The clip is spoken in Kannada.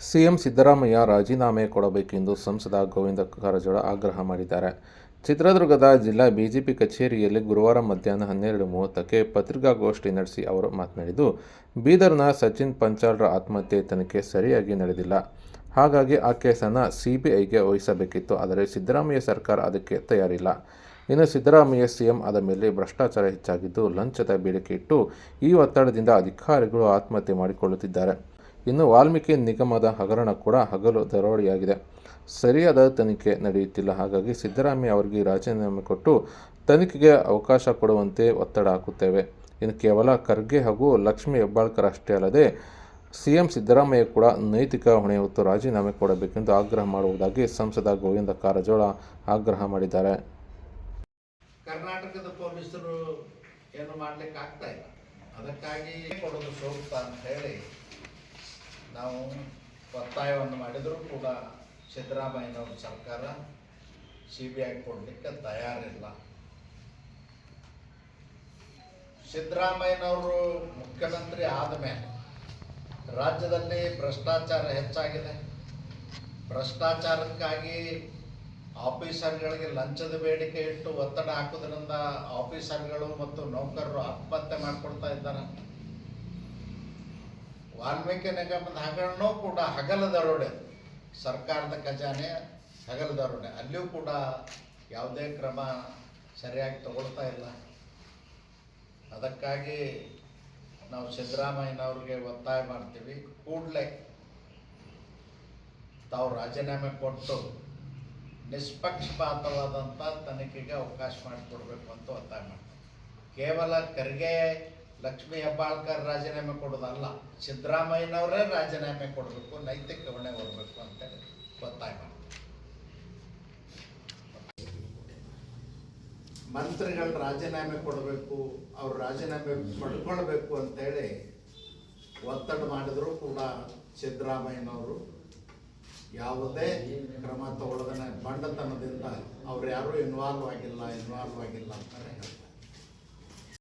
ಸಿಎಂ ಸಿದ್ದರಾಮಯ್ಯ ರಾಜೀನಾಮೆ ಕೊಡಬೇಕೆಂದು ಸಂಸದ ಗೋವಿಂದ ಕಾರಜೋಳ ಆಗ್ರಹ ಮಾಡಿದ್ದಾರೆ. ಚಿತ್ರದುರ್ಗದ ಜಿಲ್ಲಾ ಬಿಜೆಪಿ ಕಚೇರಿಯಲ್ಲಿ ಗುರುವಾರ ಮಧ್ಯಾಹ್ನ ಹನ್ನೆರಡು ಮೂವತ್ತಕ್ಕೆ ಪತ್ರಿಕಾಗೋಷ್ಠಿ ನಡೆಸಿ ಅವರು ಮಾತನಾಡಿದ್ದು, ಬೀದರ್ನ ಸಚಿನ್ ಪಂಚಾಲ್ರ ಆತ್ಮಹತ್ಯೆ ತನಿಖೆ ಸರಿಯಾಗಿ ನಡೆದಿಲ್ಲ. ಹಾಗಾಗಿ ಆ ಕೇಸನ್ನು ಸಿಬಿಐಗೆ ವಹಿಸಬೇಕಿತ್ತು, ಆದರೆ ಸಿದ್ದರಾಮಯ್ಯ ಸರ್ಕಾರ ಅದಕ್ಕೆ ತಯಾರಿಲ್ಲ. ಇನ್ನು ಸಿದ್ದರಾಮಯ್ಯ ಸಿಎಂ ಆದ ಮೇಲೆ ಭ್ರಷ್ಟಾಚಾರ ಹೆಚ್ಚಾಗಿದ್ದು, ಲಂಚದ ಬೇಡಿಕೆ ಇಟ್ಟು ಈ ಒತ್ತಡದಿಂದ ಅಧಿಕಾರಿಗಳು ಆತ್ಮಹತ್ಯೆ ಮಾಡಿಕೊಳ್ಳುತ್ತಿದ್ದಾರೆ. ಇನ್ನು ವಾಲ್ಮೀಕಿ ನಿಗಮದ ಹಗರಣ ಕೂಡ ಹಗಲು ದರೋಡೆಯಾಗಿದೆ. ಸರಿಯಾದ ತನಿಖೆ ನಡೆಯುತ್ತಿಲ್ಲ. ಹಾಗಾಗಿ ಸಿದ್ದರಾಮಯ್ಯ ಅವರಿಗೆ ರಾಜೀನಾಮೆ ಕೊಟ್ಟು ತನಿಖೆಗೆ ಅವಕಾಶ ಕೊಡುವಂತೆ ಒತ್ತಡ ಹಾಕುತ್ತೇವೆ. ಇನ್ನು ಕೇವಲ ಖರ್ಗೆ ಹಾಗೂ ಲಕ್ಷ್ಮೀ ಹೆಬ್ಬಾಳ್ಕರ್ ಅಷ್ಟೇ ಅಲ್ಲದೆ ಸಿಎಂ ಸಿದ್ದರಾಮಯ್ಯ ಕೂಡ ನೈತಿಕ ಹೊಣೆ ಹೊತ್ತು ರಾಜೀನಾಮೆ ಕೊಡಬೇಕೆಂದು ಆಗ್ರಹ ಮಾಡುವುದಾಗಿ ಸಂಸದ ಗೋವಿಂದ ಕಾರಜೋಳ ಆಗ್ರಹ ಮಾಡಿದ್ದಾರೆ. ಕರ್ನಾಟಕದ ಪೊಲೀಸರು ಏನು ಮಾಡಲಿಕ್ಕೆ ಆಗ್ತಾ ಇಲ್ಲ. ಅದಕ್ಕಾಗಿ ಕೊಡೋದು ಸೂಕ್ತ ಅಂತ ಹೇಳಿ ನಾವು ಒತ್ತಾಯವನ್ನು ಮಾಡಿದರೂ ಕೂಡ ಸಿದ್ದರಾಮಯ್ಯನವ್ರ ಸರ್ಕಾರ ಸಿ ಬಿ ಐ ಕೊಡಲಿಕ್ಕೆ ತಯಾರಿಲ್ಲ. ಸಿದ್ದರಾಮಯ್ಯನವರು ಮುಖ್ಯಮಂತ್ರಿ ಆದ ಮೇಲೆ ರಾಜ್ಯದಲ್ಲಿ ಭ್ರಷ್ಟಾಚಾರ ಹೆಚ್ಚಾಗಿದೆ. ಭ್ರಷ್ಟಾಚಾರಕ್ಕಾಗಿ ಆಫೀಸರ್ಗಳಿಗೆ ಲಂಚದ ಬೇಡಿಕೆ ಇಟ್ಟು ಒತ್ತಡ ಹಾಕೋದ್ರಿಂದ ಆಫೀಸರ್ಗಳು ಮತ್ತು ನೌಕರರು ಆತ್ಮಹತ್ಯೆ ಮಾಡ್ಕೊಳ್ತಾ ಇದ್ದಾರೆ. ವಾಲ್ಮೀಕಿ ನಿಗಮದ ಹಗರಣೂ ಕೂಡ ಹಗಲ ದರೋಡೆ ಸರ್ಕಾರದ ಖಜಾನೆ ಹಗಲ ದರೋಡೆ ಅಲ್ಲಿಯೂ ಕೂಡ ಯಾವುದೇ ಕ್ರಮ ಸರಿಯಾಗಿ ತಗೊಳ್ತಾ ಇಲ್ಲ. ಅದಕ್ಕಾಗಿ ನಾವು ಸಿದ್ದರಾಮಯ್ಯನವ್ರಿಗೆ ಒತ್ತಾಯ ಮಾಡ್ತೀವಿ. ಕೂಡಲೇ ತಾವು ರಾಜೀನಾಮೆ ಕೊಟ್ಟು ನಿಷ್ಪಕ್ಷಪಾತವಾದಂಥ ತನಿಖೆಗೆ ಅವಕಾಶ ಮಾಡಿಕೊಡ್ಬೇಕು ಅಂತ ಒತ್ತಾಯ ಮಾಡ್ತೀವಿ. ಕೇವಲ ಖರ್ಗೆ ಲಕ್ಷ್ಮೀ ಹೆಬ್ಬಾಳ್ಕರ್ ರಾಜೀನಾಮೆ ಕೊಡೋದಲ್ಲ ಸಿದ್ದರಾಮಯ್ಯನವರೇ ರಾಜೀನಾಮೆ ಕೊಡಬೇಕು ನೈತಿಕ ಹೊಣೆ ಹೊರಬೇಕು ಅಂತೇಳಿ ಮಾಡ್ತೀವಿ ಮಂತ್ರಿಗಳು ರಾಜೀನಾಮೆ ಕೊಡಬೇಕು, ಅವ್ರು ರಾಜೀನಾಮೆ ಪಡ್ಕೊಳ್ಬೇಕು ಅಂತೇಳಿ ಒತ್ತಡ ಮಾಡಿದ್ರು ಕೂಡ ಸಿದ್ದರಾಮಯ್ಯನವರು. ಯಾವುದೇ ಕ್ರಮ ತಗೊಳ್ಳೋದನ್ನ ಬಂಡತನದಿಂದ ಅವ್ರು ಯಾರೂ ಇನ್ವಾಲ್ವ್ ಆಗಿಲ್ಲ ಇನ್ವಾಲ್ವ್ ಆಗಿಲ್ಲ ಅಂತಾರೆ